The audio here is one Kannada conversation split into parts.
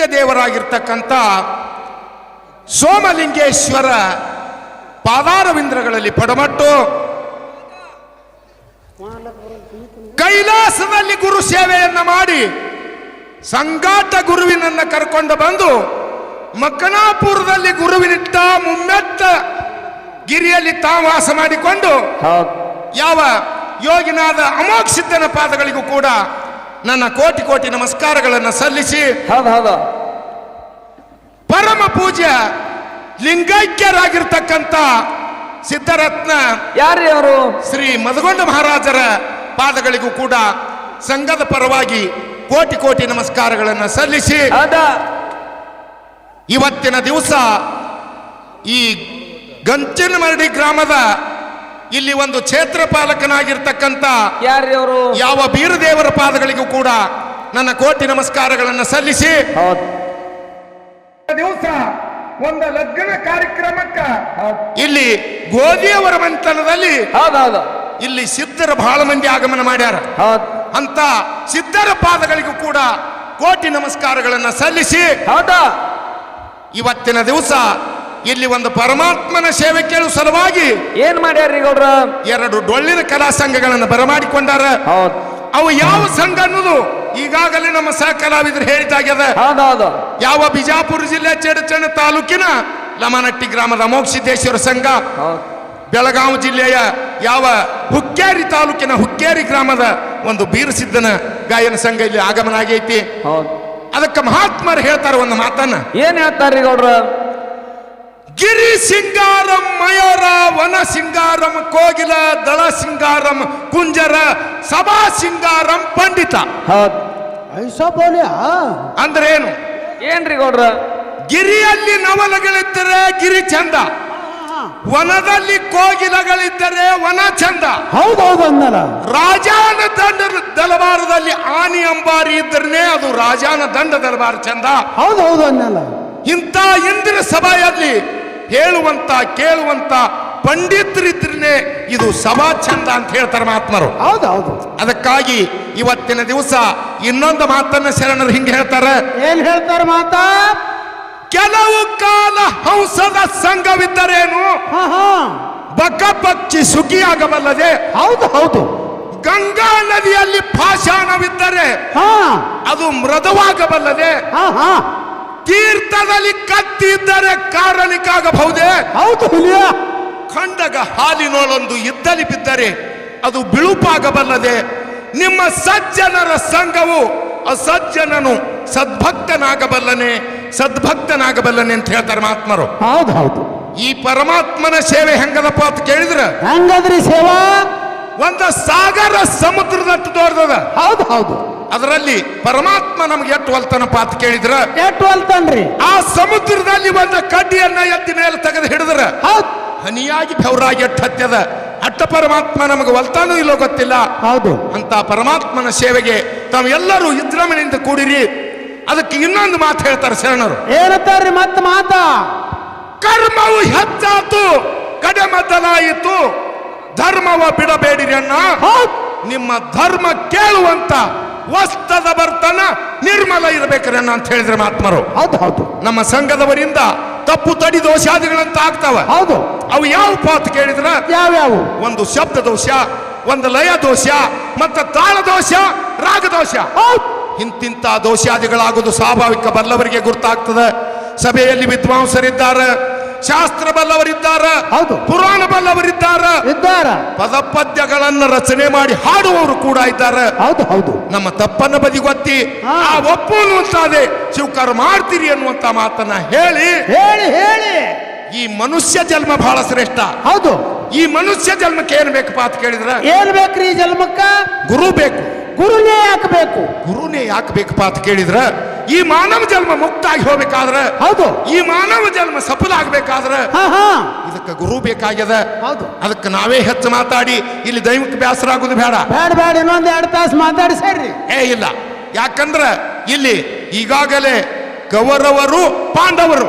ಆರಾಧ್ಯ ದೇವರಾಗಿರ್ತಕ್ಕಂಥ ಸೋಮಲಿಂಗೇಶ್ವರ ಪಾದಾರವಿಂದ್ರಗಳಲ್ಲಿ ಪಡಮಟ್ಟು. ಕೈಲಾಸದಲ್ಲಿ ಗುರು ಸೇವೆಯನ್ನ ಮಾಡಿ ಸಂಗಾಟ ಗುರುವಿನನ್ನ ಕರ್ಕೊಂಡು ಬಂದು ಮಕ್ಕನಾಪುರದಲ್ಲಿ ಗುರುವಿನಿಟ್ಟ ಮುಮ್ಮೆತ್ತ ಗಿರಿಯಲ್ಲಿ ತಾವಾಸ ವಾಸ ಮಾಡಿಕೊಂಡು ಯಾವ ಯೋಗಿನಾದ ಅಮೋಕ್ಷಿದ್ದನ ಪಾದಗಳಿಗೂ ಕೂಡ ನನ್ನ ಕೋಟಿ ಕೋಟಿ ನಮಸ್ಕಾರಗಳನ್ನು ಸಲ್ಲಿಸಿ ಹೌದು ಹೌದು. ಪರಮ ಪೂಜ್ಯ ಲಿಂಗೈಕ್ಯರಾಗಿರ್ತಕ್ಕಂಥ ಸಿದ್ಧರತ್ನ ಯಾರು ಅವರು? ಶ್ರೀ ಮದಗೊಂಡ ಮಹಾರಾಜರ ಪಾದಗಳಿಗೂ ಕೂಡ ಸಂಘದ ಪರವಾಗಿ ಕೋಟಿ ಕೋಟಿ ನಮಸ್ಕಾರಗಳನ್ನು ಸಲ್ಲಿಸಿ ಇವತ್ತಿನ ದಿವಸ ಈ ಗಂಚಿನಮರಡಿ ಗ್ರಾಮದ ಇಲ್ಲಿ ಒಂದು ಕ್ಷೇತ್ರ ಪಾಲಕನಾಗಿರ್ತಕ್ಕಂಥ ಯಾರ್ರಿ ಅವರು? ಯಾವ ಬೀರದೇವರ ಪಾದಗಳಿಗೂ ಕೂಡ ನನ್ನ ಕೋಟಿ ನಮಸ್ಕಾರಗಳನ್ನು ಸಲ್ಲಿಸಿ ಹೌದು. ದಿವಸ ಒಂದು ಲಗ್ನ ಕಾರ್ಯಕ್ರಮಕ್ಕ ಇಲ್ಲಿ ಗೋಧಿಯವರ ಮಂತನದಲ್ಲಿ ಹೌದು ಹೌದು. ಇಲ್ಲಿ ಸಿದ್ಧರ ಬಹಳ ಮಂದಿ ಆಗಮನ ಮಾಡ್ಯಾರ. ಹೌದು. ಅಂತ ಸಿದ್ಧರ ಪಾದಗಳಿಗೂ ಕೂಡ ಕೋಟಿ ನಮಸ್ಕಾರಗಳನ್ನು ಸಲ್ಲಿಸಿ ಹೌದಾ? ಇವತ್ತಿನ ದಿವಸ ಇಲ್ಲಿ ಒಂದು ಪರಮಾತ್ಮನ ಸೇವೆ ಕೇಳುವ ಸಲುವಾಗಿ ಏನ್ ಮಾಡ್ಯಾರ್ರಿ ಗೌಡ್ರ? ಎರಡು ಡೊಳ್ಳಿನ ಕಲಾ ಸಂಘಗಳನ್ನು ಬರಮಾಡಿಕೊಂಡಾರ. ಹೌದು. ಅವು ಯಾವ ಸಂಘ ಅನ್ನೋದು ಈಗಾಗಲೇ ನಮ್ಮ ಸಹ ಕಲಾವಿದರು ಹೇಳಿದಾಗ್ಯದ ಯಾವ ಬಿಜಾಪುರ ಜಿಲ್ಲೆ ಚಡಚಣ ತಾಲೂಕಿನ ಲಮನಟ್ಟಿ ಗ್ರಾಮದ ಮೋಕ್ಷಿದ್ದೇಶ್ವರ ಸಂಘ. ಬೆಳಗಾವಿ ಜಿಲ್ಲೆಯ ಯಾವ ಹುಕ್ಕೇರಿ ತಾಲೂಕಿನ ಹುಕ್ಕೇರಿ ಗ್ರಾಮದ ಒಂದು ಬೀರಸಿದ್ದನ ಗಾಯನ ಸಂಘ ಇಲ್ಲಿ ಆಗಮನ ಆಗೈತಿ. ಹೌದು. ಅದಕ್ಕೆ ಮಹಾತ್ಮರು ಹೇಳ್ತಾರೆ ಒಂದು ಮಾತನ್ನ. ಏನ್ ಹೇಳ್ತಾರ್ರಿ ಗೌಡ್ರ? ಗಿರಿ ಸಿಂಗಾರಂ ಮಯೂರ ವನ ಸಿಂಗಾರಂ ಕೋಗಿಲ ದಳ ಸಿಂಗಾರಂ ಕುಂಜರ ಸಭಾ ಸಿಂಗಾರಂ ಪಂಡಿತ. ಹೌದು. ಐಸಾ ಬೋಲಿಯಾ ಅಂದ್ರೆ ಏನು ಏನ್ರಿ ಗೌಡ್ರ? ಗಿರಿಯಲ್ಲಿ ನವಲಗಳಿದ್ದರೆ ಗಿರಿ ಚಂದ ವನದಲ್ಲಿ ಕೋಗಿಲಗಳಿದ್ದರೆ ವನ ಚಂದ. ಹೌದೌದು ಅನ್ನಲ್ಲ ರಾಜಾನ ದಂಡ ದಲಬಾರದಲ್ಲಿ ಆನಿ ಅಂಬಾರಿ ಇದ್ರನೇ ಅದು ರಾಜಾನ ದಂಡ ದಲಬಾರ ಚಂದ. ಹೌದು ಹೌದು ಅನ್ನಲ್ಲ ಇಂಥ ಇಂದಿನ ಸಭೆಯಲ್ಲಿ ಹೇಳುವಂತ ಕೇಳುವಂತ ಪಂಡಿತರಿದ್ರೇ ಇದು ಸಭಾ ಚಂದ ಅಂತ ಹೇಳ್ತಾರೆ ಮಹಾತ್ಮರು. ಹೌದೌದು. ಅದಕ್ಕಾಗಿ ಇವತ್ತಿನ ದಿವಸ ಇನ್ನೊಂದು ಮಾತನ್ನ ಶರಣರು ಹಿಂಗೆ ಹೇಳ್ತಾರೆ. ಏನ್ ಹೇಳ್ತಾರೆ ಮಾತಾ? ಕೆಲವು ಕಾಲ ಹಂಸದ ಸಂಘವಿದ್ದರೇನು? ಬಕ ಪಕ್ಷಿ ಸುಖಿಯಾಗಬಲ್ಲದೆ ಹೌದು ಹೌದು. ಗಂಗಾ ನದಿಯಲ್ಲಿ ಪಾಷಾಣವಿದ್ದರೆ ಹಾ. ಅದು ಮೃದುವಾಗಬಲ್ಲದೆ ತೀರ್ಥದಲ್ಲಿ ಕತ್ತಿದ್ದರೆ ಕಾರಣಿಕಾಗಬಹುದೇ ಹೌದು ಹುಲಿಯ. ಖಂಡಗ ಹಾಲಿನೊಳೊಂದು ಇದ್ದಲ್ಲಿ ಬಿದ್ದರೆ ಅದು ಬಿಳುಪಾಗಬಲ್ಲದೆ ನಿಮ್ಮ ಸಜ್ಜನರ ಸಂಘವು ಅಸಜ್ಜನನು ಸದ್ಭಕ್ತನಾಗಬಲ್ಲನೆ ಸದ್ಭಕ್ತನಾಗಬಲ್ಲನೆ ಅಂತ ಹೇಳ್ತಾರೆ ಮಹಾತ್ಮರು. ಹೌದು ಹೌದು. ಈ ಪರಮಾತ್ಮನ ಸೇವೆ ಹೆಂಗದಪ್ಪ ಅಂತ ಕೇಳಿದ್ರ ಹೆಂಗದ್ರಿ ಸೇವಾ? ಒಂದ ಸಾಗರ ಸಮುದ್ರದಟ್ಟು ದೊಡ್ಡದ ಹೌದು ಹೌದು. ಅದರಲ್ಲಿ ಪರಮಾತ್ಮ ನಮ್ಗೆ ಎಷ್ಟು ಒಲ್ತನಪ್ಪ ಅಂತ ಕೇಳಿದ್ರ? ಎಷ್ಟು ಹೊಲ್ತನ್ರಿ. ಆ ಸಮುದ್ರದಲ್ಲಿ ಒಂದು ಕಡ್ಡಿಯನ್ನ ಎತ್ತಿ ಮೇಲೆ ತೆಗೆದು ಹಿಡಿದ್ರ? ಹನಿಯಾಗಿ ಬೆವರಾಗಿ ಎಟ್ಟು ಹತ್ಯದ? ಅಟ್ಟ ಪರಮಾತ್ಮ ನಮಗೆ ಒಲ್ತಾನೂ ಇಲ್ಲೋ ಗೊತ್ತಿಲ್ಲ. ಹೌದು. ಅಂತ ಪರಮಾತ್ಮನ ಸೇವೆಗೆ ತಾವೆಲ್ಲರೂ ವಿಜೃಂಭಣೆಯಿಂದ ಕೂಡಿರಿ. ಅದಕ್ಕೆ ಇನ್ನೊಂದು ಮಾತು ಹೇಳ್ತಾರೆ ಶರಣರು. ಹೇಳ್ತಾರ್ರಿ ಮತ್ತ ಮಾತಾ. ಕರ್ಮವು ಹೆಚ್ಚಾತು ಕಡೆಮದ್ದಲಾಯಿತು. ಧರ್ಮವ ಬಿಡಬೇಡಿರಿ ಅಣ್ಣ. ನಿಮ್ಮ ಧರ್ಮ ಕೇಳುವಂತ ವಸ್ತದ ಬರ್ತನ ನಿರ್ಮಲ ಇರಬೇಕು ನನ್ನ ಅಂತ ಹೇಳಿದ್ರೆ ಮಹಾತ್ಮರು. ಹೌದು ಹೌದು. ನಮ್ಮ ಸಂಘದವರಿಂದ ತಪ್ಪು ತಡಿ ದೋಷಾದಿಗಳಂತ ಆಗ್ತಾವ. ಹೌದು. ಅವು ಯಾವ ಪಾತ್ ಕೇಳಿದ್ರ? ಯಾವ್ಯಾವ? ಒಂದು ಶಬ್ದ ದೋಷ ಒಂದು ಲಯ ದೋಷ ಮತ್ತು ತಾಳ ದೋಷ ರಾಗ ದೋಷ. ಇಂತಿಂತ ದೋಷಾದಿಗಳಾಗುವುದು ಸ್ವಾಭಾವಿಕ ಬಲ್ಲವರಿಗೆ ಗುರ್ತಾಗ್ತದೆ. ಸಭೆಯಲ್ಲಿ ವಿದ್ವಾಂಸರಿದ್ದಾರೆ. ಶಾಸ್ತ್ರ ಬಲ್ಲವರಿದ್ದಾರೆ ಹೌದು. ಪುರಾಣ ಬಲ್ಲವರಿದ್ದಾರೆ ಇದ್ದಾರ. ಪದಪದ್ಯಗಳನ್ನು ರಚನೆ ಮಾಡಿ ಹಾಡುವವರು ಕೂಡ ಇದ್ದಾರೆ. ಹೌದು ಹೌದು. ನಮ್ಮ ತಪ್ಪನ್ನ ಬದಿಗೊತ್ತಿ. ಆ ಒಪ್ಪು ಅನ್ನುವಂತಾದೆ ಸ್ವೀಕಾರ ಮಾಡ್ತೀರಿ ಅನ್ನುವಂತ ಮಾತನ್ನ ಹೇಳಿ ಹೇಳಿ ಹೇಳಿ. ಈ ಮನುಷ್ಯ ಜನ್ಮ ಬಹಳ ಶ್ರೇಷ್ಠ. ಹೌದು. ಈ ಮನುಷ್ಯ ಜನ್ಮಕ್ಕೆ ಏನ್ ಬೇಕು ಅಂತ ಕೇಳಿದ್ರ ಏನ್ ಬೇಕ್ರಿ ಈ ಜನ್ಮಕ್ಕ? ಗುರು ಬೇಕು. ಗುರುನೇ ಹಾಕಬೇಕು ಗುರುನೇ ಯಾಕೆ ಬೇಕಪ್ಪ ಅಂತ ಕೇಳಿದ್ರ ಈ ಮಾನವ ಜನ್ಮ ಮುಕ್ತ ಆಗಿ ಹೋಗ್ಬೇಕಾದ್ರೆ ಹೌದು. ಈ ಮಾನವ ಜನ್ಮ ಸಫಲ ಆಗ್ಬೇಕಾದ್ರೆ ಇದಕ್ಕೆ ಗುರು ಬೇಕಾಗ್ಯದ. ಹೌದು. ಅದಕ್ಕೆ ನಾವೇ ಹೆಚ್ಚು ಮಾತಾಡಿ ಇಲ್ಲಿ ದೈವಿಕ ಬೇಸರ ಆಗೋದು ಬೇಡ. ಬೇಡ ಬೇಡ ಇನ್ನೊಂದ್ ಎರಡು ತಾಸು ಮಾತಾಡಿ ಸರಿ ಏ ಇಲ್ಲ. ಯಾಕಂದ್ರೆ ಇಲ್ಲಿ ಈಗಾಗಲೇ ಕೌರವರು ಪಾಂಡವರು.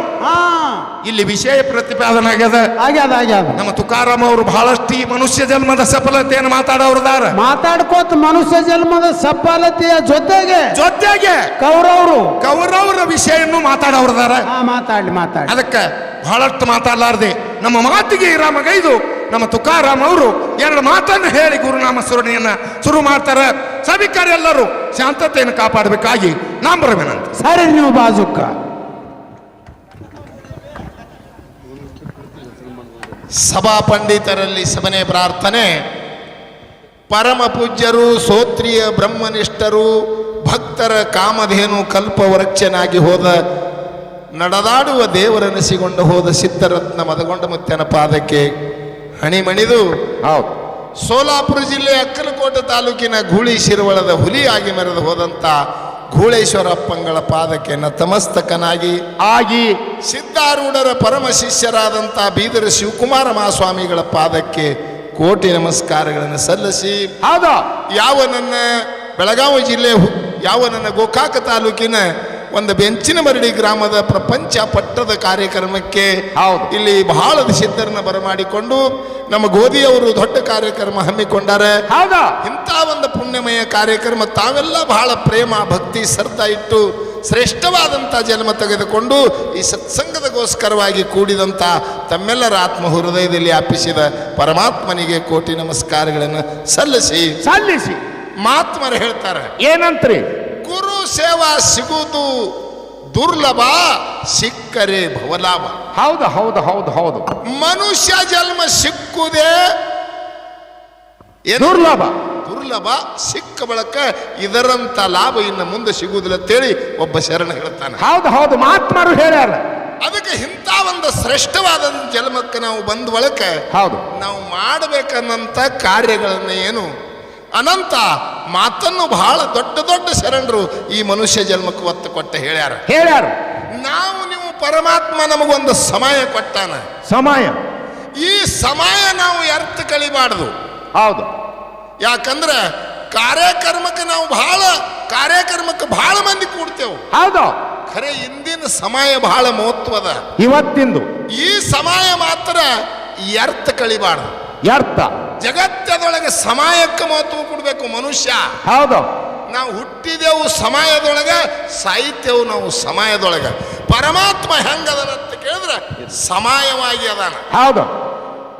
ಇಲ್ಲಿ ವಿಷಯ ಪ್ರತಿಪಾದನೆ ಆಗ್ಯದ. ಆಗ್ಯದ ಆಗ್ಯದ. ನಮ್ಮ ತುಕಾರಾಮ್ ಅವರು ಬಹಳಷ್ಟು ಈ ಮನುಷ್ಯ ಜನ್ಮದ ಸಫಲತೆಯನ್ನು ಮಾತಾಡೋರ್ದಾರ ಮಾತಾಡ್ಕೋತ ಮನುಷ್ಯ ಜನ್ಮದ ಸಫಲತೆಯ ಜೊತೆಗೆ ಜೊತೆಗೆ ಕೌರವರು. ಕೌರವರ ವಿಷಯನ್ನು ಮಾತಾಡೋರ್ದಾರ ಆ ಮಾತಾಡಿ ಮಾತಾಡಿ ಅದಕ್ಕೆ ಬಹಳಷ್ಟು ಮಾತಾಡಲಾರ್ದೆ. ನಮ್ಮ ಮಾತಿಗೆ ರಾಮಗೈದು ನಮ್ಮ ತುಕಾರಾಮ್ ಅವರು ಎರಡು ಮಾತನ್ನು ಹೇಳಿ ಗುರುನಾಮ ಸ್ಮರಣೆಯನ್ನ ಶುರು ಮಾಡ್ತಾರೆ. ಸಭಿಕರೆಲ್ಲರೂ ಶಾಂತತೆಯನ್ನು ಕಾಪಾಡಬೇಕಾಗಿ ನಾಂಬರವೇನಂತ ಸರಿ ನೀವು ಬಾಜುಕ್ಕ. ಸಭಾ ಪಂಡಿತರಲ್ಲಿ ಸಭನೆ ಪ್ರಾರ್ಥನೆ. ಪರಮ ಪೂಜ್ಯರು ಸೋತ್ರಿಯ ಬ್ರಹ್ಮನಿಷ್ಠರು ಭಕ್ತರ ಕಾಮಧೇನು ಕಲ್ಪವೃಕ್ಷನಾಗಿ ಹೋದ ನಡೆದಾಡುವ ದೇವರನಿಸಿಕೊಂಡು ಹೋದ ಸಿದ್ಧರತ್ನ ಮದಗೊಂಡ ಮುತ್ತನ ಪಾದಕ್ಕೆ ಹಣಿಮಣಿದು. ಹೌದು. ಸೋಲಾಪುರ ಜಿಲ್ಲೆ ಅಕ್ಕಲಕೋಟೆ ತಾಲೂಕಿನ ಗೂಳಿ ಶಿರವಳದ ಹುಲಿಯಾಗಿ ಮೆರೆದು ಹೋದಂಥ ಗೂಳೇಶ್ವರಪ್ಪಂಗಳ ಪಾದಕ್ಕೆ ನತಮಸ್ತಕನಾಗಿ ಆಗಿ ಸಿದ್ಧಾರೂಢರ ಪರಮ ಶಿಷ್ಯರಾದಂಥ ಬೀದರ ಶಿವಕುಮಾರ ಮಹಾಸ್ವಾಮಿಗಳ ಪಾದಕ್ಕೆ ಕೋಟಿ ನಮಸ್ಕಾರಗಳನ್ನು ಸಲ್ಲಿಸಿ. ಆದ ಯಾವ ನನ್ನ ಬೆಳಗಾವಿ ಜಿಲ್ಲೆ ಯಾವ ನನ್ನ ಗೋಕಾಕ ತಾಲೂಕಿನ ಒಂದು ಬೆಂಚಿನ ಮರಡಿ ಗ್ರಾಮದ ಪ್ರಪಂಚ ಪಟ್ಟದ ಕಾರ್ಯಕ್ರಮಕ್ಕೆ ಹೌದು. ಇಲ್ಲಿ ಬಹಳ ಸಿದ್ಧರನ್ನ ಬರಮಾಡಿಕೊಂಡು ನಮ್ಮ ಗೋಧಿಯವರು ದೊಡ್ಡ ಕಾರ್ಯಕ್ರಮ ಹಮ್ಮಿಕೊಂಡಾರೆ. ಹೌದಾ. ಇಂಥ ಒಂದು ಪುಣ್ಯಮಯ ಕಾರ್ಯಕ್ರಮ ತಾವೆಲ್ಲ ಬಹಳ ಪ್ರೇಮ ಭಕ್ತಿ ಶ್ರದ್ಧಾ ಇಟ್ಟು ಶ್ರೇಷ್ಠವಾದಂಥ ಜನ್ಮ ತೆಗೆದುಕೊಂಡು ಈ ಸತ್ಸಂಗದಗೋಸ್ಕರವಾಗಿ ಕೂಡಿದಂಥ ತಮ್ಮೆಲ್ಲರ ಆತ್ಮ ಹೃದಯದಲ್ಲಿ ಆಪಿಸಿದ ಪರಮಾತ್ಮನಿಗೆ ಕೋಟಿ ನಮಸ್ಕಾರಗಳನ್ನು ಸಲ್ಲಿಸಿ. ಸಲ್ಲಿಸಿ. ಮಾತ್ಮರು ಹೇಳ್ತಾರೆ. ಏನಂತ್ರಿ? ಗುರು ಸೇವಾ ಸಿಗುವುದು ದುರ್ಲಭ ಸಿಕ್ಕರೆ ಭವಲಾಭ. ಹೌದು ಹೌದು ಹೌದು ಹೌದು. ಮನುಷ್ಯ ಜನ್ಮ ಸಿಕ್ಕುದೇ? ದುರ್ಲಭ. ದುರ್ಲಭ ಸಿಕ್ಕ ಬಳಕ ಇದರಂತ ಲಾಭ ಇನ್ನು ಮುಂದೆ ಸಿಗುವುದಿಲ್ಲ ಅಂತೇಳಿ ಒಬ್ಬ ಶರಣ ಹೇಳ್ತಾನೆ. ಹೌದು ಹೌದು ಮಹಾತ್ಮರು ಹೇಳ್ಯಾರ. ಅದಕ್ಕೆ ಇಂಥ ಒಂದು ಶ್ರೇಷ್ಠವಾದ ಜನ್ಮಕ್ಕೆ ನಾವು ಬಂದ ಬಳಕ ಹೌದು. ನಾವು ಮಾಡಬೇಕನ್ನಂತ ಕಾರ್ಯಗಳನ್ನ ಏನು ಅನಂತ ಮಾತನ್ನು ಬಹಳ ದೊಡ್ಡ ದೊಡ್ಡ ಶರಣರು ಈ ಮನುಷ್ಯ ಜನ್ಮಕ್ಕೆ ಒತ್ತು ಕೊಟ್ಟ ಹೇಳ್ಯಾರ. ಹೇಳ್ಯಾರ. ನಾವು ನೀವು ಪರಮಾತ್ಮ ನಮಗೊಂದು ಸಮಯ ಕೊಟ್ಟಾನ. ಸಮಯ. ಈ ಸಮಯ ನಾವು ಅರ್ಥ ಕಳಿಬಾರ್ದು ಹೌದು. ಯಾಕಂದ್ರೆ ಕಾರ್ಯಕ್ರಮಕ್ಕೆ ನಾವು ಬಹಳ ಕಾರ್ಯಕ್ರಮಕ್ಕೆ ಬಹಳ ಮಂದಿ ಕೂಡ್ತೇವೆ. ಹೌದು. ಖರೆ ಇಂದಿನ ಸಮಯ ಬಹಳ ಮಹತ್ವದ ಇವತ್ತಿಂದು. ಈ ಸಮಯ ಮಾತ್ರ ಅರ್ಥ ಕಳಿಬಾರ್ದು ಅರ್ಥ ಜಗತ್ತದೊಳಗೆ ಸಮಯಕ್ಕೆ ಮಹತ್ವ ಕೊಡಬೇಕು ಮನುಷ್ಯ. ಹೌದು. ನಾವು ಹುಟ್ಟಿದೆವು ಸಮಯದೊಳಗೆ ಸಾಹಿತ್ಯವು ನಾವು ಸಮಯದೊಳಗೆ. ಪರಮಾತ್ಮ ಹೆಂಗದನ ಅಂತ ಕೇಳಿದ್ರೆ ಸಮಯವಾಗಿ ಅದಾನ. ಹೌದು.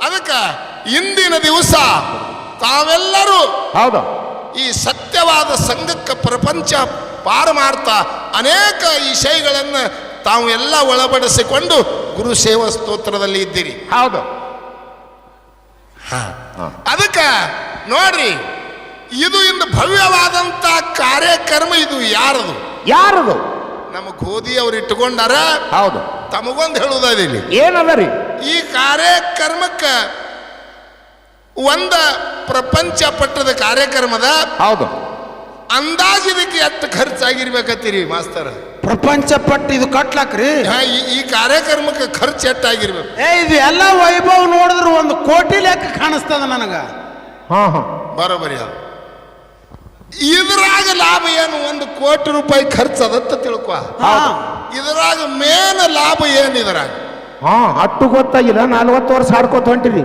ಅದಕ್ಕೆ ಇಂದಿನ ದಿವಸ ತಾವೆಲ್ಲರೂ ಹೌದು. ಈ ಸತ್ಯವಾದ ಸಂಘಕ್ಕೆ ಪ್ರಪಂಚ ಪಾರು ಮಾಡ್ತಾ ಅನೇಕ ವಿಷಯಗಳನ್ನು ತಾವು ಎಲ್ಲ ಒಳಪಡಿಸಿಕೊಂಡು ಗುರು ಸೇವಾ ಸ್ತೋತ್ರದಲ್ಲಿ ಇದ್ದೀರಿ. ಹೌದು. ಅದಕ್ಕೆ ನೋಡ್ರಿ ಇದು ಇಂದು ಭವ್ಯವಾದಂತ ಕಾರ್ಯಕ್ರಮ ಇದು ಯಾರದು? ಯಾರದು? ನಮ್ಮ ಗೋಧಿ ಅವ್ರು ಇಟ್ಟುಕೊಂಡಾರ? ಹೌದು. ತಮಗೊಂದು ಹೇಳುವುದಿಲ್ಲ ಇಲ್ಲಿ. ಏನದ ರೀ? ಈ ಕಾರ್ಯಕ್ರಮಕ್ಕೆ ಒಂದ ಪ್ರಪಂಚ ಪಟ್ಟದ ಕಾರ್ಯಕ್ರಮದ ಹೌದು. ಅಂದಾಜಿದಕ್ಕೆ ಎಷ್ಟು ಖರ್ಚಾಗಿರ್ಬೇಕತ್ತೀರಿ ಮಾಸ್ತರ್. ಪ್ರಪಂಚ ಪಟ್ಟು ಇದು ಕಟ್ಲಾಕ್ರಿ? ಹಾ, ಈ- ಈ ಕಾರ್ಯಕ್ರಮಕ್ಕೆ ಖರ್ಚು ಎಟ್ಟಾಗಿರ್ಬೇಕು ಏ ಇದು ಎಲ್ಲ ವೈಭವ ನೋಡಿದ್ರೆ ಒಂದು ಕೋಟಿ ಲೆಕ್ಕ ಕಾಣಿಸ್ತದ ನನಗ. ಹಾ ಹಾ. ಬರೋಬರಿ ಅದು. ಇದ್ರಾಗ ಲಾಭ ಏನು? ಒಂದು ಕೋಟಿ ರೂಪಾಯಿ ಖರ್ಚು ಅದತ್ತ ತಿಳ್ಕೊ. ಹಾ. ಇದ್ರಾಗ ಮೇನ್ ಲಾಭ ಏನು ಇದ್ರಾಗ? ಹಾ ಅಟ್ಟು ಗೊತ್ತಾಗಿಲ್ಲ. ನಲ್ವತ್ತು ವರ್ಷ ಆಡ್ಕೋತ ಹೊಂಟಿರಿ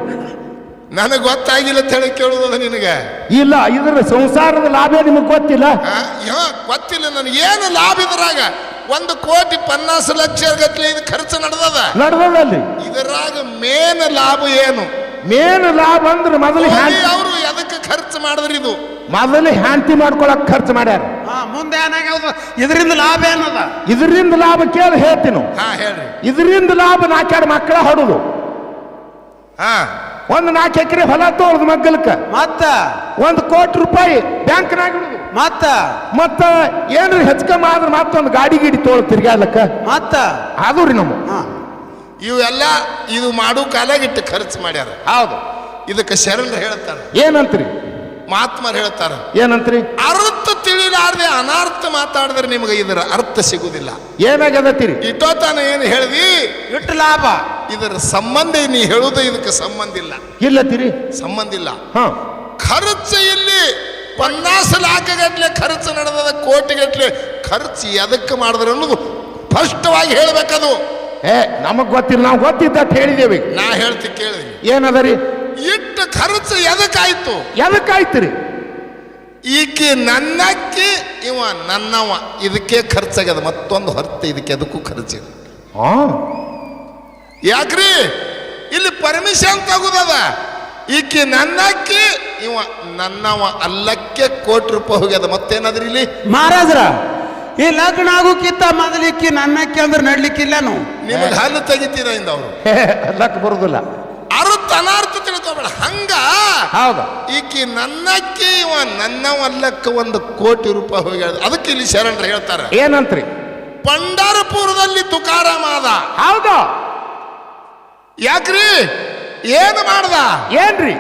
ನನಗೆ ಗೊತ್ತಾಗಿಲ್ಲ ಅಂತ ಹೇಳಿ ಕೇಳುವುದ ನಿನಗೆ? ಇಲ್ಲ ಇದ್ರ ಸಂಸಾರದ ಲಾಭ ನಿಮಗೆ ಗೊತ್ತಿಲ್ಲ? ಗೊತ್ತಿಲ್ಲ ನನಗೆ. ಏನು ಲಾಭ ಇದ್ರಾಗ? ಒಂದು ಕೋಟಿ ಪನ್ನಾಸು ಲಕ್ಷ ಗಟ್ಟಲೆ ಇದು ಖರ್ಚು ನಡೆದದ? ಅಲ್ಲಿ ಇದರಾಗ ಮೇನ್ ಲಾಭ ಏನು? ಮೇನ್ ಲಾಭ ಅಂದ್ರೆ ಮೊದಲು ಅವರು ಎದಕ್ಕೆ ಖರ್ಚು ಮಾಡಿದ್ರಿ ಇದು? ಮೊದಲು ಹ್ಯಾಂತಿ ಮಾಡ್ಕೊಳಕ್ ಖರ್ಚು ಮಾಡ್ಯಾರ. ಹಾ ಮುಂದೆ ಏನಾಗ್ಯಾವ ಇದರಿಂದ ಲಾಭ ಏನದ? ಇದರಿಂದ ಲಾಭ ಕೇಳಿ ಹೇಳ್ತೀನಿ. ಹಾ ಹೇಳ್ರಿ. ಇದರಿಂದ ಲಾಭ ನಾಲ್ಕೆರಡು ಮಕ್ಕಳ ಹೊಡುದು. ಹಾ. ಒಂದು ನಾಲ್ಕು ಎಕರೆ ಹೊಲ ತೋರ್ದು ಮಗ್ಗಲಕ್ಕ. ಮತ್ತ? ಒಂದು ಕೋಟಿ ರೂಪಾಯಿ ಬ್ಯಾಂಕ್ನಾಗ ಇಡುದು. ಮತ್ತ? ಮತ್ತ ಏನ್ರಿ ಹೆಚ್ಚಕಮ್ಮ ಆದ್ರೆ ಮತ್ತೊಂದು ಗಾಡಿ ಗಿಡಿ ತೋಳ್ ತಿರ್ಗಾಡ್ಲಕ್ಕ ಮತ್ತ? ಅದು ರೀ ನಮ್ಮ. ಹಾ. ಇವೆಲ್ಲ ಇದು ಮಾಡೋ ಕಾಲಾಗಿಟ್ಟು ಖರ್ಚು ಮಾಡ್ಯಾರ. ಹೌದು. ಇದಕ್ಕೆ ಶರಣ ಹೇಳ್ತಾರೆ. ಏನಂತ್ರಿ? ಮಹಾತ್ಮರು ಹೇಳ್ತಾರ. ಏನಂತ್ರಿ? ಅರ್ಥ ತಿಳಿಲಾರ್ದೆ ಅನಾರ್ಥ ಮಾತಾಡಿದ್ರೆ ನಿಮ್ಗೆ ಇದರ ಅರ್ಥ ಸಿಗುದಿಲ್ಲ. ತಿರಿ ಇಟ್ಟೋತಾನ ಏನು ಹೇಳಿದಿ? ಇಟ್ಟು ಲಾಭ. ಇದರ ಸಂಬಂಧ ನೀ ಹೇಳುದು ಇದಕ್ಕೆ ಸಂಬಂಧ ಇಲ್ಲ. ಇಲ್ಲತ್ತೀರಿ ಸಂಬಂಧ ಇಲ್ಲ. ಹಾ. ಖರ್ಚು ಇಲ್ಲಿ ಪನ್ನಾಸ್ ಲಾಖ ಗಟ್ಲೆ ಖರ್ಚು ನಡೆದ ಕೋಟಿ ಗಟ್ಲೆ ಖರ್ಚು ಎದಕ್ಕೆ ಮಾಡಿದ್ರೆ ಅನ್ನೋದು ಸ್ಪಷ್ಟವಾಗಿ ಹೇಳ್ಬೇಕದು. ಏ ನಮಗ್ ಗೊತ್ತಿಲ್ಲ ನಾವು ಗೊತ್ತಿದ್ದ ಹೇಳಿದೇವಿ. ನಾ ಹೇಳ್ತಿ ಕೇಳಿ ಏನದರಿ? ಇಟ್ಟು ಖರ್ಚು ಎದಕ್ಕಾಯ್ತು? ಎದಕ್ಕಾಯ್ತಿರಿ? ಈಕೆ ನನ್ನಕ್ಕಿ ಇವ ನನ್ನವ. ಇದಕ್ಕೆ ಖರ್ಚಾಗ್ಯದ ಮತ್ತೊಂದು ಹೊರತು ಇದಕ್ಕೆ ಅದಕ್ಕೂ ಖರ್ಚಾಗ ಹಾ. ಯಾಕ್ರಿ? ಇಲ್ಲಿ ಪರ್ಮಿಷನ್ ತಗೋದದ. ಈಕಿ ನನ್ನಕ್ಕಿ ಇವ ನನ್ನವ ಅಲ್ಲಕ್ಕೆ ಕೋಟಿ ರೂಪಾಯಿ ಹೋಗ್ಯದ. ಮತ್ತೇನಾದ್ರಿ ಇಲ್ಲಿ? ಮಹಾರಾಜ್ರ ಈ ಲಗ್ನ ಆಗೋಕ್ಕಿಂತ ಮೊದಲಿಕ್ಕಿ ನನ್ನಕ್ಕಿ ಅಂದ್ರೆ ನಡ್ಲಿಕ್ಕಿಲ್ಲನು? ನಿಮಗೆ ಹಲ್ಲು ತೆಗಿತೀರ ಇಂದ ಅವರು? ಲಕ್ ಬರುದಿಲ್ಲ. ಅರು ಅನಾರ್ಥ ತಿಳ್ಕೊಬೇಡ. ಹಂಗ ಹೌದು. ಈಕಿ ನನ್ನಕ್ಕಿ ಇವ ನನ್ನವ ಅಲ್ಲಕ್ಕ ಒಂದು ಕೋಟಿ ರೂಪಾಯಿ ಹೋಗ್ಯದ. ಅದಕ್ಕೆ ಇಲ್ಲಿ ಶರಣರು ಹೇಳ್ತಾರೆ. ಏನಂತ್ರಿ? ಪಂಡರಪುರದಲ್ಲಿ ತುಕಾರಾಮ ಅದ ಹೌದು. ಯಾಕ್ರಿ? ಏನು ಮಾಡ್ದ? ಏನ್ರಿ?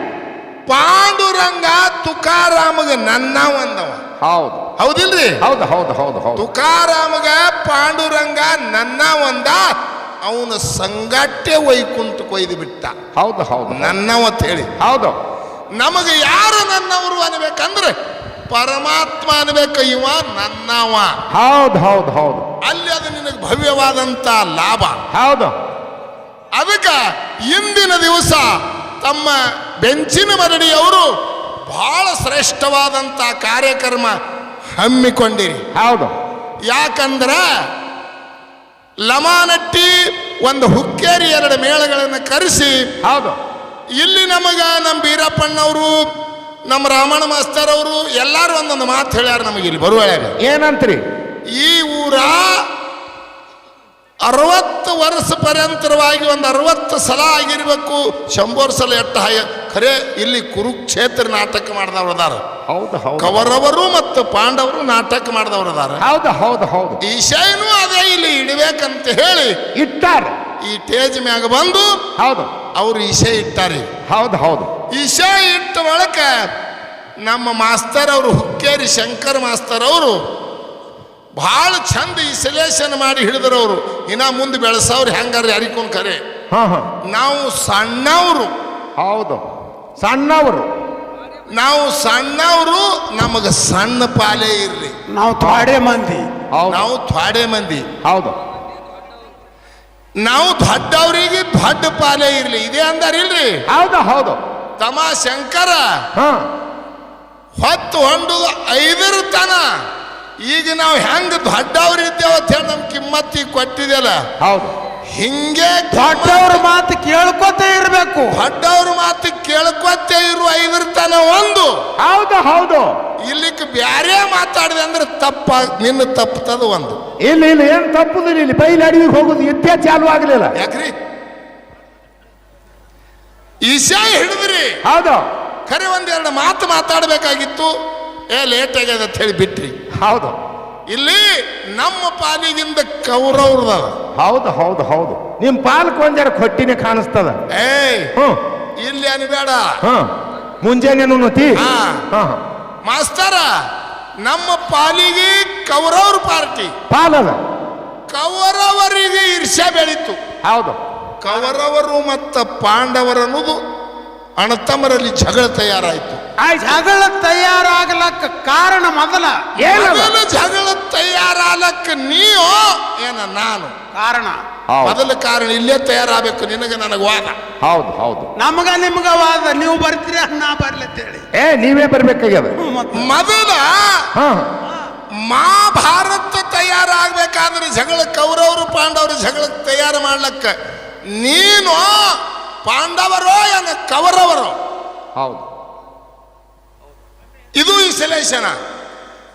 ಪಾಂಡುರಂಗ ತುಕಾರಾಮಗ ನನ್ನ ಒಂದವ ಹೌದು. ಹೌದಿಲ್ರಿ? ಹೌದು ಹೌದು ಹೌದು ಹೌದು. ತುಕಾರಾಮಗ ಪಾಂಡುರಂಗ ನನ್ನ ಒಂದ ಅವನ ಸಂಗಟ್ಟೆ ವೈಕುಂಠ ಕೊಯ್ದು ಬಿಟ್ಟ. ಹೌದು ಹೌದು. ನನ್ನವ ಅಂತ ಹೇಳಿ. ಹೌದು. ನಮಗೆ ಯಾರು ನನ್ನವರು ಅನ್ಬೇಕಂದ್ರೆ ಪರಮಾತ್ಮ ಅನ್ಬೇಕು ಇವ ನನ್ನವ. ಹೌದು ಹೌದು ಹೌದು. ಅಲ್ಲಿ ಅದು ನಿನಗೆ ಭವ್ಯವಾದಂತ ಲಾಭ. ಹೌದು. ಅದಕ್ಕೆ ಇಂದಿನ ದಿವಸ ತಮ್ಮ ಬೆಂಚಿನ ಮರಡಿಯವರು ಬಹಳ ಶ್ರೇಷ್ಠವಾದಂಥ ಕಾರ್ಯಕ್ರಮ ಹಮ್ಮಿಕೊಂಡಿರಿ. ಹೌದು. ಯಾಕಂದ್ರೆ ಲಮಾನಟ್ಟಿ ಒಂದು ಹುಕ್ಕೇರಿ ಎರಡು ಮೇಳಗಳನ್ನು ಕರೆಸಿ ಹೌದು. ಇಲ್ಲಿ ನಮಗ ನಮ್ಮ ಬೀರಪ್ಪಣ್ಣವರು ನಮ್ಮ ರಾಮಣ್ಣ ಮಾಸ್ತರ್ ಅವರು ಎಲ್ಲಾರು ಒಂದೊಂದು ಮಾತು ಹೇಳ್ಯಾರ ನಮಗೆ ಇಲ್ಲಿ ಬರುವಾಗ ಏನಂತ್ರಿ? ಈ ಊರ ಅರವತ್ತು ವರ್ಷ ಪರ್ಯಂತರವಾಗಿ ಒಂದು ಅರವತ್ತು ಸಲ ಆಗಿರ್ಬೇಕು. ಶಂಭೋರ್ ಸಲ ಎಟ್ಟ ಹಾಯ. ಖರೆ ಇಲ್ಲಿ ಕುರುಕ್ಷೇತ್ರ ನಾಟಕ ಮಾಡಿದವರು ಅದಾರ. ಹೌದು ಹೌದು. ಕವರವರು ಮತ್ತು ಪಾಂಡವರು ನಾಟಕ ಮಾಡಿದವರು ಅದಾರ. ಹೌದು ಹೌದು ಹೌದು. ಈಶಾನು ಅದೇ ಇಲ್ಲಿ ಇಡಬೇಕಂತ ಹೇಳಿ ಇಟ್ಟಾರೆ. ಈ ಟೇಜ್ ಮ್ಯಾಗ ಬಂದು ಹೌದು. ಅವ್ರು ಈಶೆ ಇಟ್ಟಾರಿ. ಹೌದು ಹೌದು. ಈಶಾ ಇಟ್ಟ ಒಳಕ ನಮ್ಮ ಮಾಸ್ತರ್ ಅವರು ಹುಕ್ಕೇರಿ ಶಂಕರ್ ಮಾಸ್ತರ್ ಅವರು ಭಾಳ ಚಂದ ಇಸಲೇಷನ್ ಮಾಡಿ ಹಿಡಿದ್ರು ಅವರು ಇನ್ನ ಮುಂದೆ ಬೆಳೆಸವ್ರು ಹೆಂಗಾರ ಯಾರಿಕೊಂಡ್ ಕರೆ? ಹಾ ಹಾ. ನಾವು ಸಣ್ಣವರು. ಹೌದು. ಸಣ್ಣವರು. ನಾವು ಸಣ್ಣವರು ನಮಗೆ ಸಣ್ಣ ಪಾಲೇ ಇರ್ಲಿ ನಾವು ಥೋಡೆ ಮಂದಿ. ಹೌದು. ನಾವು ಥೋಡೆ ಮಂದಿ. ಹೌದು. ನಾವು ದೊಡ್ಡವರಿಗೆ ದೊಡ್ಡ ಪಾಲೇ ಇರ್ಲಿ. ಇದೇ ಅಂದಾರಿಲ್ರಿ? ಹೌದು ಹೌದು. ತಮಾ ಶಂಕರ ಹಾ. ಹೊತ್ತು ಹೊಂಡುದು ಐದರ ತನ. ಈಗ ನಾವು ಹೆಂಗ ದೊಡ್ಡವ್ರು ಇದ್ದೇವೆ ಅಂತ ಹೇಳಿ ನಮ್ ಕಿಮ್ಮತ್ತಿ ಕೊಟ್ಟಿದೆಯಲ್ಲ? ಹೌದು. ಹಿಂಗೆ ದೊಡ್ಡವ್ರ ಮಾತು ಕೇಳ್ಕೊತೇ ಇರಬೇಕು. ದೊಡ್ಡವ್ರ ಮಾತು ಕೇಳ್ಕೊತೇ ಇರುವ ಐದರ ತನ ಒಂದು. ಹೌದು ಹೌದು. ಇಲ್ಲಿಕ್ ಬ್ಯಾರೆ ಮಾತಾಡಿದೆ ಅಂದ್ರೆ ತಪ್ಪ ನಿನ್ನ ತಪ್ಪತದ ಒಂದು. ಇಲ್ಲಿ ಇಲ್ಲ ಏನ್ ತಪ್ಪುದಿಲ್ಲ ಇಲ್ಲಿ ಬೈಲ್ ಅಡಿಗೆ ಹೋಗುದು ಯುದ್ಧ ಚಾಲು ಆಗ್ಲಿಲ್ಲ. ಯಾಕ್ರಿ? ಈಶಾ ಹಿಡಿದ್ರಿ. ಹೌದು. ಖರೆ ಒಂದೆರಡು ಮಾತು ಮಾತಾಡಬೇಕಾಗಿತ್ತು. ಏ ಲೇಟ್ ಆಗ್ಯದ ಅಂತ ಹೇಳಿ ಬಿಟ್ರಿ. ಹೌದು. ಇಲ್ಲಿ ನಮ್ಮ ಪಾಲಿಗಿಂದ ಕೌರವ್ರದ ಹೌದು ಹೌದು ಹೌದು. ನಿಮ್ ಪಾಲಕ್ ಕೊಂಜಾರ ಕೊಟ್ಟಿನೇ ಕಾಣಿಸ್ತದ. ಏಯ್ ಇಲ್ಲಿ ಅನ್ಬೇಡ ಬೇಡ. ಮುಂಜಾನೆ ನುತಿ ಹಾ. ಹಾ ಮಾಸ್ತರ ನಮ್ಮ ಪಾಲಿಗೆ ಕೌರವ್ರ ಪಾರ್ಟಿ. ಪಾಲದ ಕೌರವರಿಗೆ ಈರ್ಷ್ಯ ಬೆಳೀತು. ಹೌದು. ಕೌರವರು ಮತ್ತು ಪಾಂಡವರನ್ನುದು ಅನ್ನೋದು ಅಣತಮರಲ್ಲಿ ಜಗಳ ತಯಾರಾಯ್ತು. ಜಗಳ ತಯಾರಾಗ್ಲಕ್ಕ ಕಾರಣ ಮೊದಲ. ಏನು ಮೊದಲು ಜಗಳ ತಯಾರಾಗಲಕ್ಕ ನೀವು ಏನ ನಾನು? ಕಾರಣ. ಮೊದಲ ಕಾರಣ ಇಲ್ಲೇ ತಯಾರಾಗಬೇಕು. ನಿನಗೆ ನನಗೆ ವಾದ. ಹೌದು ಹೌದು. ನಮಗ ನಿಮ್ಗ ವಾದ. ನೀವು ಬರ್ತೀರ ನಾ ಬರ್ಲತ್ತೇಳಿ ಏ ನೀವೇ ಬರ್ಬೇಕಾಗ್ಯದ? ಮೊದಲ ಹಾ. ಮಹಾಭಾರತ ತಯಾರಾಗಬೇಕಾದ್ರೆ ಜಗಳ ಕೌರವರು ಪಾಂಡವರು ಜಗಳ ತಯಾರು ಮಾಡ್ಲಕ್ಕ. ನೀನು ಪಾಂಡವರೋ ಏನ ಕೌರವರೋ? ಹೌದು. ಇದು ಈ ಸೆಲೆಕ್ಷನ್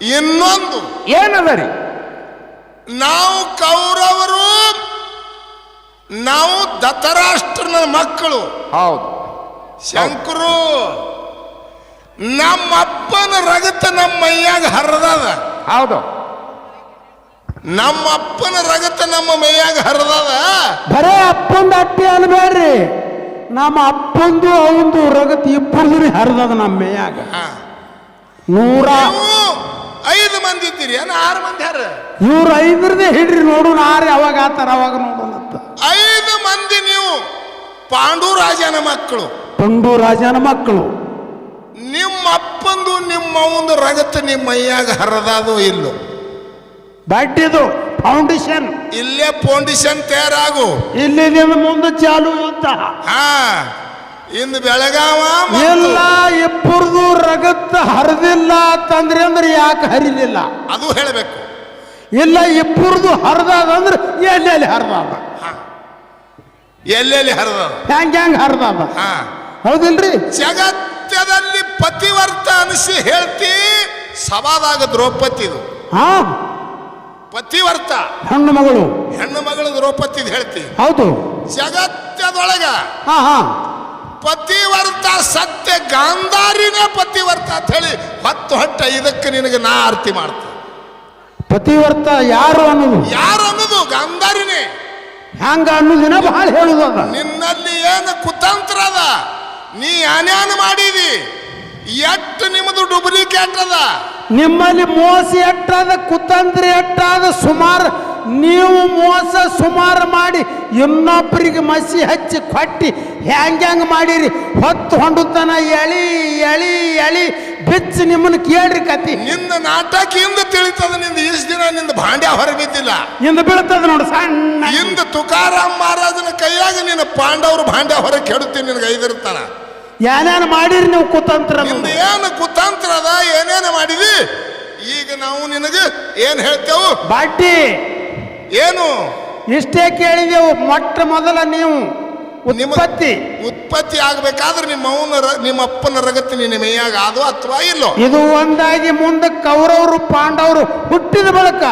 ಇನ್ನೊಂದು. ಏನದ ರೀ ನಾವು ಕೌರವರು ನಾವು ದತ್ತರಾಷ್ಟ್ರನ ಮಕ್ಕಳು. ಹೌದು. ಶಂಕರು ನಮ್ಮಪ್ಪನ ರಗತ ನಮ್ಮ ಮೈಯಾಗ ಹರಿದದ. ಹೌದು. ನಮ್ಮ ಅಪ್ಪನ ರಗತ ನಮ್ಮ ಮೈಯಾಗ ಹರಿದದ. ಬರೇ ಅಪ್ಪಂದು ಅಟ್ಟಿ ಅನ್ಬೇಡ್ರಿ ನಮ್ಮ ಅಪ್ಪಂದು ಅವಂದು ರಗತ್ ಇಬ್ಬರದು ಹರಿದದ ನಮ್ಮ ಮೈಯಾಗ. ಹಾ. ನೂರ ಐದು ಮಂದಿ ಇದ್ದೀರಿ. ಏನ ಆರು ಮಂದಿ ಯಾರು? ಇವ್ರ ಐದರದೇ ಹಿಡ್ರಿ ನೋಡು ಆರು ಯಾವಾಗ ಆತಾರ ಅವಾಗ ನೋಡೋಣ ಅಂತ ಐದು ಮಂದಿ ನೀವು ಪಾಂಡುರಾಜನ ಮಕ್ಕಳು. ಪಾಂಡುರಾಜನ ಮಕ್ಕಳು. ನಿಮ್ಮ ಅಪ್ಪಂದು ನಿಮ್ಮ ಒಂದು ರಜತ ನಿಮ್ಮ ಮೈಯಾಗ ಹರದಾದು ಇಲ್ಲ? ಬಡ್ಡಿದು ಫೌಂಡೇಶನ್ ಇಲ್ಲೇ ಫೌಂಡೇಶನ್ ತಯಾರಾಗು. ಇಲ್ಲಿಂದ ಮುಂದೆ ಚಾಲು ಅಂತ ಹಾ. ಇಂದು ಬೆಳಗಾವ ಇಲ್ಲ ಎಲ್ಲ ಇಬ್ಬರದು ರಗತ್ತ ಹರಿದಿಲ್ಲ ಅಂತಂದ್ರೆ ಅಂದ್ರೆ ಯಾಕೆ ಹರಿಲಿಲ್ಲ ಅದು ಹೇಳಬೇಕು. ಇಲ್ಲ ಇಬ್ಬರದು ಹರಿದಾದ ಅಂದ್ರೆ ಎಲ್ಲೆಲ್ಲಿ ಹರಿದಾದ? ಎಲ್ಲೆಲ್ಲಿ ಹರಿದಾದ? ಹ್ಯಾಂಗ ಹ್ಯಾಂಗ ಹರಿದಾದ? ಹಾ. ಹೌದಿಲ್ರಿ? ಜಗತ್ತದಲ್ಲಿ ಪತಿವರ್ತ ಅನಿಸಿ ಹೇಳ್ತಿ ಸವಾದಾಗ ದ್ರೌಪದಿದು ಹಾ. ಪತಿವರ್ತ. ಹೆಣ್ಣು ಮಗಳು. ಹೆಣ್ಣು ಮಗಳು ದ್ರೌಪದಿ ಹೇಳ್ತಿ. ಹೌದು. ಜಗತ್ತದೊಳಗ ಹಾ ಹಾ. ಪತಿವರ್ತ ಸತ್ಯ ಗಾಂಧಾರಿನೇ ಪತಿವರ್ತ ಅಂತ ಹೇಳಿ ಹತ್ತು ಹಟ್ಟ ಇದಕ್ಕೆ ನಿನಗೆ ನಾ ಆರ್ತಿ ಮಾಡ್ತೀನಿ. ಪತಿವರ್ತ ಯಾರು ಅನ್ನೋದು? ಯಾರು ಅನ್ನೋದು? ಗಾಂಧಾರಿನೇ. ಹ್ಯಾಂಗ ಅನ್ನೋದಿನ ಬಹಳ ಹೇಳುದು ಅದ. ನಿನ್ನಲ್ಲಿ ಏನು ಕುತಂತ್ರ ಅದ? ನೀ ಅನ್ಯಾನ ಮಾಡಿದಿ. ಎಟ್ಟು ನಿಮ್ಮದು ಡೂಪ್ಲಿಕೇಟ್ ಅದ? ನಿಮ್ಮಲ್ಲಿ ಮೋಸ ಎಟ್ಟಾದ ಕುತಂತ್ರ ಎಟ್ಟಾದ ಸುಮಾರು ನೀವು ಮೋಸ ಸುಮಾರು ಮಾಡಿ ಇನ್ನೊಬ್ಬರಿಗೆ ಮಸಿ ಹಚ್ಚಿ ಕೊಟ್ಟಿ ಹೆಂಗ್ ಹೆಂಗ್ ಮಾಡಿರಿ? ಹೊತ್ತು ಹೊಂಡುತ್ತನ ಎಳಿ ಎಳಿ ಎಳಿ ಬಿಚ್ಚಿ ನಿಮ್ಮನ್ನ ಕೇಳ್ರಿ ಕತಿ. ನಿಂದ ನಾಟಕ ಇಂದ ತಿಳಿತದ ನಿಂದ ಇಷ್ಟು ದಿನ ನಿಂದ ಭಾಂಡ್ಯ ಹೊರಬಿದ್ದಿಲ್ಲ ಇಂದ ಬೀಳ್ತದ ನೋಡು ಸಣ್ಣ. ಇಂದ ತುಕಾರಾಮ್ ಮಹಾರಾಜನ ಕೈಯಾಗ ನಿನ್ನ ಪಾಂಡವರು ಭಾಂಡ್ಯ ಹೊರ ಕೆಡುತ್ತೀನಿ ನಿನಗೆ ಐದಿರ್ತಾನ. ಏನೇನು ಮಾಡಿರಿ ನೀವು ಕುತಂತ್ರ ನಿಂದ ಏನು ಕುತಂತ್ರ ಅದ ಏನೇನು ಮಾಡಿದಿ? ಈಗ ನಾವು ನಿನಗೆ ಏನು ಹೇಳ್ತೇವು? ಬಾಟಿ. ಏನು? ಇಷ್ಟೇ ಕೇಳಿದೆವು. ಮೊಟ್ಟ ಮೊದಲ ನೀವು ಉತ್ಪತ್ತಿ. ಉತ್ಪತ್ತಿ ಆಗ್ಬೇಕಾದ್ರೆ ನಿಮ್ಮ ಅವನ ನಿಮ್ಮ ಅಪ್ಪನ ರಗತಿ ನಿನ್ನ ಮೇಯಾಗ ಅದು ಅಥವಾ ಇಲ್ಲೋ? ಇದು ಒಂದಾಗಿ ಮುಂದೆ ಕೌರವರು ಪಾಂಡವರು ಹುಟ್ಟಿದ ಬಳಿಕ.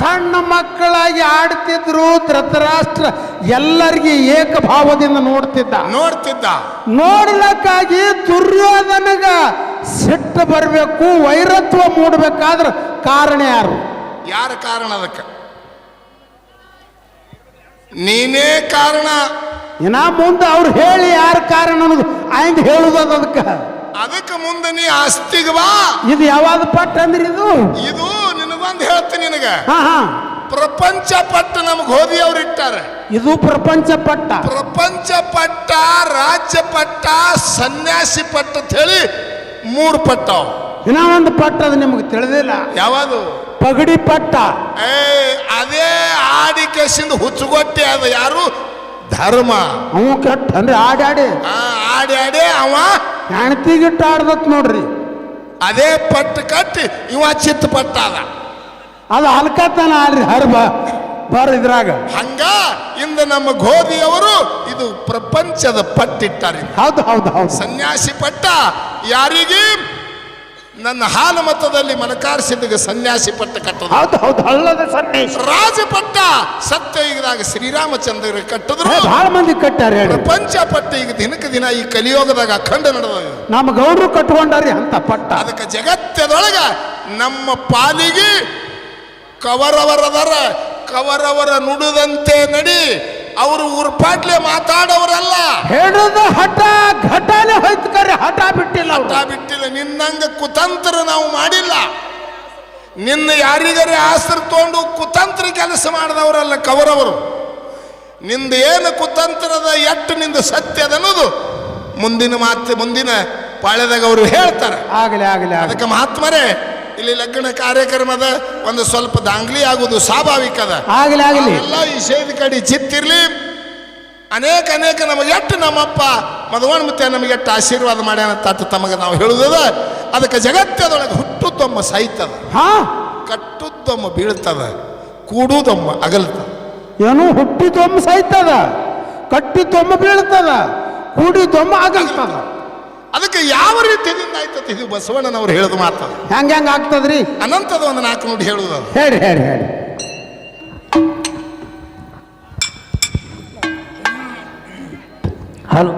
ಸಣ್ಣ ಮಕ್ಕಳಾಗಿ ಆಡ್ತಿದ್ರು ಧೃತರಾಷ್ಟ್ರ ಎಲ್ಲರಿಗೆ ಏಕಭಾವದಿಂದ ನೋಡ್ತಿದ್ದ. ನೋಡ್ತಿದ್ದ. ನೋಡ್ಲಕ್ಕಾಗಿ ದುರ್ಯೋಧನಗ ಸಿಟ್ಟು ಬರಬೇಕು ವೈರತ್ವ ಮೂಡಬೇಕಾದ್ರೆ ಕಾರಣ ಯಾರು? ಯಾರ ಕಾರಣ ಅದಕ್ಕೆ? ನೀನೇ ಕಾರಣ. ಇನ್ನ ಮುಂದೆ ಅವ್ರು ಹೇಳಿ ಯಾರ ಕಾರಣ ಅನ್ನೋದು ಆಯ್ದು ಹೇಳುದದ ಅದಕ್ಕೆ. ಅದಕ್ಕೆ ಮುಂದೆ ನೀ ಆಸ್ತಿಗೆ ಬಾ. ಇದು ಯಾವಾಗ ಪಟ್ಟ ಅಂದ್ರೆ ಇದು? ಇದು ನಿನಗೊಂದು ಹೇಳ್ತೀನಿ ನಿನಗ. ಹಾ ಹಾ. ಪ್ರಪಂಚ ಪಟ್ಟ ನಮ್ಗೆ ಹೋದಿ ಅವ್ರು ಇಟ್ಟಾರೆ. ಇದು ಪ್ರಪಂಚ ಪಟ್ಟ. ಪ್ರಪಂಚ ಪಟ್ಟ ರಾಜ್ಯ ಪಟ್ಟ ಸನ್ಯಾಸಿ ಪಟ್ಟ ಅಂತ ಹೇಳಿ ಮೂರು ಪಟ್ಟ. ಇನ್ನ ಒಂದು ಪಟ್ಟ ಅದು ನಿಮಗೆ ತಿಳಿದಿಲ್ಲ. ಯಾವುದು? ಪಗಡಿ ಪಟ್ಟ ಏ ಅದೇ ಆಡಿ ಕೇಸಿಂದ ಹುಚ್ಚುಗೊಟ್ಟೆ ಅದು ಯಾರು? ಧರ್ಮ. ಅವ ಕೆಟ್ಟ ಅಂದ್ರೆ ಆಡಾಡಿ ಆ, ಆಡಿ ಆಡಿ ಅವ. ಹೆಣ್ತಿಗಿಟ್ಟು ಆಡ್ದತ್ ನೋಡ್ರಿ. ಅದೇ ಪಟ್ಟು ಕಟ್ಟಿ ಇವ ಚಿತ್ತ ಪಟ್ಟ ಅದ. ಅದು ಹಲ್ಕತನ ಅಲ್ರಿ ಹರ್ಬ ಬರ್ ಇದ್ರಾಗ. ಹಂಗ ಇಂದ ನಮ್ಮ ಗೋಧಿಯವರು ಇದು ಪ್ರಪಂಚದ ಪಟ್ಟಿಟ್ಟಾರೆ. ಹೌದು ಹೌದು ಹೌದು. ಸನ್ಯಾಸಿ ಪಟ್ಟ ಯಾರಿಗೆ? ನನ್ನ ಹಾಲು ಮತದಲ್ಲಿ ಮನಕಾರಿಸಿದಾಗ ಸನ್ಯಾಸಿ ಪಟ್ಟ ಕಟ್ಟದ. ಹೌದು ಹೌದು ಹಳ್ಳದ ಸನ್ನೇಶ ರಾಜಪಟ್ಟ ಸತ್ಯಯುಗದಾಗ ಶ್ರೀರಾಮಚಂದ್ರ ಕಟ್ಟಿದ್ರು. ಬಹಳ ಮಂದಿ ಕಟ್ಟಾರ ಹೇಳಿ. ಪ್ರಪಂಚ ಪಟ್ಟ ಈಗ ದಿನಕ್ಕೆ ದಿನ ಈ ಕಲಿಯೋಗದಾಗ ಅಖಂಡ ನಡೆದ ನಮ್ಮ ಗೌಡ್ರು ಕಟ್ಕೊಂಡಾರಿ ಅಂತ ಪಟ್ಟ. ಅದಕ್ಕೆ ಜಗತ್ತದೊಳಗ ನಮ್ಮ ಪಾಲಿಗೆ ಕವರವರದರ ಕವರವರ ನುಡಿದಂತೆ ನಡಿ. ಅವರು ಉರ್ಪಾಟ್ಲೆ ಮಾತಾಡೋರಲ್ಲ. ಹೇಳದ ಹಠ ಘಟನೆ ಹೋಯ್ತು ಕರೆ ಹಠ ಬಿಟ್ಟಿಲ್ಲ ಹಠ ಬಿಟ್ಟಿಲ್ಲ ನಿನ್ನಂಗ ಕುತಂತ್ರ ನಾವು ಮಾಡಿಲ್ಲ. ನಿನ್ನ ಯಾರಿಗರೆ ಆಸ್ತ್ರ ತಗೊಂಡು ಕುತಂತ್ರ ಕೆಲಸ ಮಾಡಿದವರಲ್ಲ ಕವರವರು. ನಿಂದ ಏನು ಕುತಂತ್ರದ ಎಟ್ಟು ನಿಂದ ಸತ್ಯದ ಅನ್ನೋದು ಮುಂದಿನ ಮಾತು ಮುಂದಿನ ಪಾಳ್ಯದಾಗ ಅವರು ಹೇಳ್ತಾರೆ. ಆಗಲಿ ಆಗಲಿ ಆಗಲಿ. ಅದಕ್ಕೆ ಮಹಾತ್ಮರೇ ಇಲ್ಲಿ ಲಗ್ನ ಕಾರ್ಯಕ್ರಮದ ಒಂದು ಸ್ವಲ್ಪ ದಾಂಗ್ಲಿ ಆಗುವುದು ಸ್ವಾಭಾವಿಕ ಅದ. ಆಗಲಿ ಆಗಲಿ. ಎಲ್ಲ ಈ ಸೇದಿ ಕಡೆ ಚಿತ್ತಿರ್ಲಿ ಅನೇಕ ಅನೇಕ ನಮಗೆ ಎಷ್ಟು ನಮ್ಮಪ್ಪ ಮಧುವನ್ ಮತ್ತೆ ನಮಗೆ ಎಷ್ಟು ಆಶೀರ್ವಾದ ಮಾಡ್ಯಾನ ತಟ್ಟು ತಮಗೆ ನಾವು ಹೇಳುದದ ಅದಕ್ಕೆ ಜಗತ್ತದೊಳಗೆ ಹುಟ್ಟುದೊಮ್ಮ ಸಾಯ್ತದ. ಹಾ? ಕಟ್ಟುದೊಮ್ಮ ಬೀಳ್ತದ. ಕೂಡುದೊಮ್ಮ ಅಗಲ್ತದ. ಏನು ಹುಟ್ಟಿದೊಮ್ಮ ಸಾಯ್ತದ. ಕಟ್ಟಿದೊಮ್ಮ ಬೀಳ್ತದ. ಕೂಡಿದೊಮ್ಮ ಆಗಲ್ತದ ಅದಕ್ಕೆ ಯಾವ ರೀತಿಯಿಂದ ಆಯ್ತದ ಇದು ಬಸವಣ್ಣನವ್ರು ಹೇಳಿದ ಮಾತು? ಹೆಂಗ ಹೆಂಗ ಆಗ್ತದ್ರಿ? ಅನಂತದ ಒಂದು ನಾಲ್ಕು ನೋಡಿ ಹೇಳುದು ಅದು. ಹೇಳಿ ಹೇಳಿ ಹೇಳಿ. ಹಲೋ.